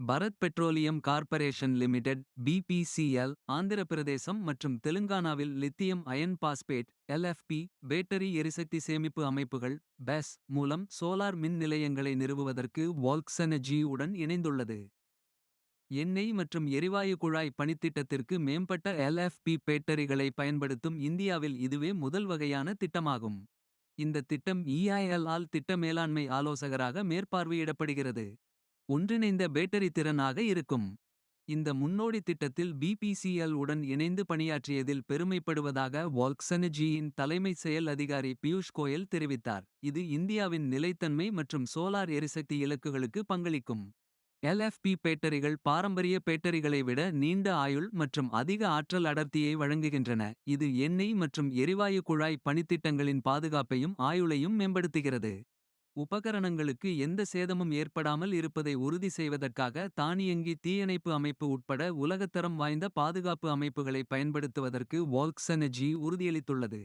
Bharat petroleum corporation limited BPCL Andhra Pradesh மற்றும் தெலுங்கானாவில் lithium ion phosphate LFP battery எரிசக்தி சேமிப்பு அமைப்புகள் பெஸ் மூலம் சோலார் மின் நிலையங்களை நிறுவுவதற்கு வால்க்ஸெனர்ஜி உடன் இணைந்துள்ளது. எண்ணெய் மற்றும் எரிவாயு குழாய் பணித்திட்டத்திற்கு மேம்பட்ட எல்எஃப்பி பேட்டரிகளை பயன்படுத்தும் இந்தியாவில் இதுவே முதல் வகையான திட்டமாகும். இந்த திட்டம் இஐஎல் ஆல் திட்ட மேலாண்மை ஆலோசகராக மேற்பார்வையிடப்படுகிறது. ஒன்றிணைந்த பேட்டரி திறனாக இருக்கும். இந்த முன்னோடி திட்டத்தில் பிபிசிஎல் உடன் இணைந்து பணியாற்றியதில் பெருமைப்படுவதாக வால்க்சனஜியின் தலைமை செயல் அதிகாரி பியூஷ் கோயல் தெரிவித்தார். இது இந்தியாவின் நிலைத்தன்மை மற்றும் சோலார் எரிசக்தி இலக்குகளுக்கு பங்களிக்கும். எல்எஃப்பி பேட்டரிகள் பாரம்பரிய பேட்டரிகளை விட நீண்ட ஆயுள் மற்றும் அதிக ஆற்றல் அடர்த்தியை வழங்குகின்றன. இது எண்ணெய் மற்றும் எரிவாயு குழாய் பணித்திட்டங்களின் பாதுகாப்பையும் ஆயுளையும் மேம்படுத்துகிறது. உபகரணங்களுக்கு எந்த சேதமும் ஏற்படாமல் இருப்பதை உறுதி செய்வதற்காக தானியங்கி தீயணைப்பு அமைப்பு உட்பட உலகத்தரம் வாய்ந்த பாதுகாப்பு அமைப்புகளை பயன்படுத்துவதற்கு வால்க்ஸெனர்ஜி உறுதியளித்துள்ளது.